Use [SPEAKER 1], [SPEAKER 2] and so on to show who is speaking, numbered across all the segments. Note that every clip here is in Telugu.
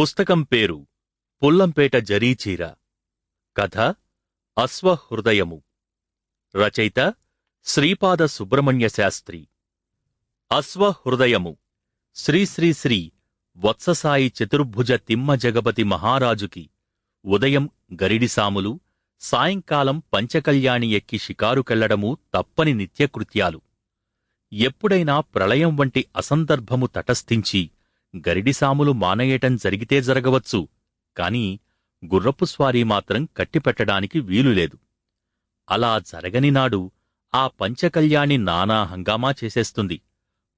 [SPEAKER 1] పుస్తకం పేరు పుల్లంపేట జరీచీర. కథ అశ్వహృదయము. రచయిత శ్రీపాద సుబ్రహ్మణ్య శాస్త్రి. అశ్వహృదయము. శ్రీశ్రీశ్రీ వత్ససాయి చతుర్భుజ తిమ్మ జగపతి మహారాజుకి ఉదయం గరిడిసాములు సాయంకాలం పంచకళ్యాణి ఎక్కి షికారుకెళ్ళడమూ తప్పని నిత్యకృత్యాలు. ఎప్పుడైనా ప్రళయం వంటి అసందర్భము తటస్థించి గరిడిసాములు మానయేయటం జరిగితే జరగవచ్చు కాని గుర్రపు స్వారీ మాత్రం కట్టిపెట్టడానికి వీలులేదు అలా జరగని నాడు ఆ పంచకళ్యాణి నానా హంగామా చేసేస్తుంది.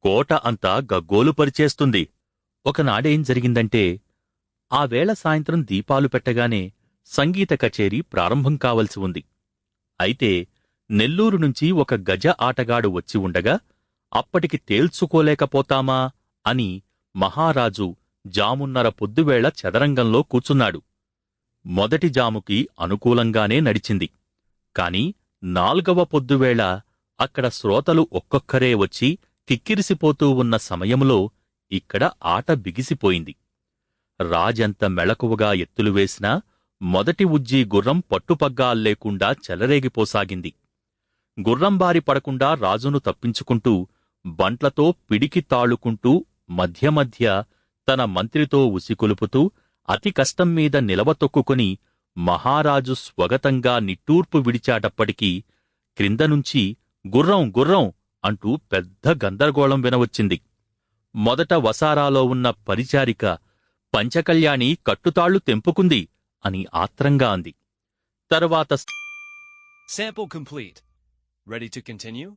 [SPEAKER 1] కోట అంతా గగ్గోలు పరిచేస్తుంది. ఒకనాడేం జరిగిందంటే ఆ వేళ సాయంత్రం దీపాలు పెట్టగానే సంగీత కచేరీ ప్రారంభం కావలసి ఉంది. అయితే నెల్లూరు నుంచి ఒక గజ ఆటగాడు వచ్చి ఉండగా అప్పటికి తేల్చుకోలేకపోతామా అని మహారాజు జామున్నర పొద్దువేళ చదరంగంలో కూచున్నాడు మొదటి జాముకి అనుకూలంగానే నడిచింది. కాని నాల్గవ పొద్దువేళ అక్కడ శ్రోతలు ఒక్కొక్కరే వచ్చి కిక్కిరిసిపోతూ ఉన్న సమయంలో ఇక్కడ ఆట బిగిసిపోయింది. రాజంత మెళకువగా ఎత్తులు వేసినా మొదటి ఉజ్జీ గుర్రం పట్టుపగ్గాల్లేకుండా చెలరేగిపోసాగింది. గుర్రంబారి పడకుండా రాజును తప్పించుకుంటూ బంట్లతో పిడికి తాళుకుంటూ మధ్య మధ్య తన మంత్రితో ఉసికొలుపుతూ అతి కష్టం మీద నిలవతొక్కుని మహారాజు స్వగతంగా నిట్టూర్పు విడిచాటప్పటికీ క్రిందనుంచి గుర్రం గుర్రం అంటూ పెద్ద గందరగోళం వినవచ్చింది మొదట వసారాలో ఉన్న పరిచారిక పంచకళ్యాణి కట్టుతాళ్ళు తెంపుకుంది అని ఆత్రంగా అంది తరువాత
[SPEAKER 2] Sample complete. Ready to continue?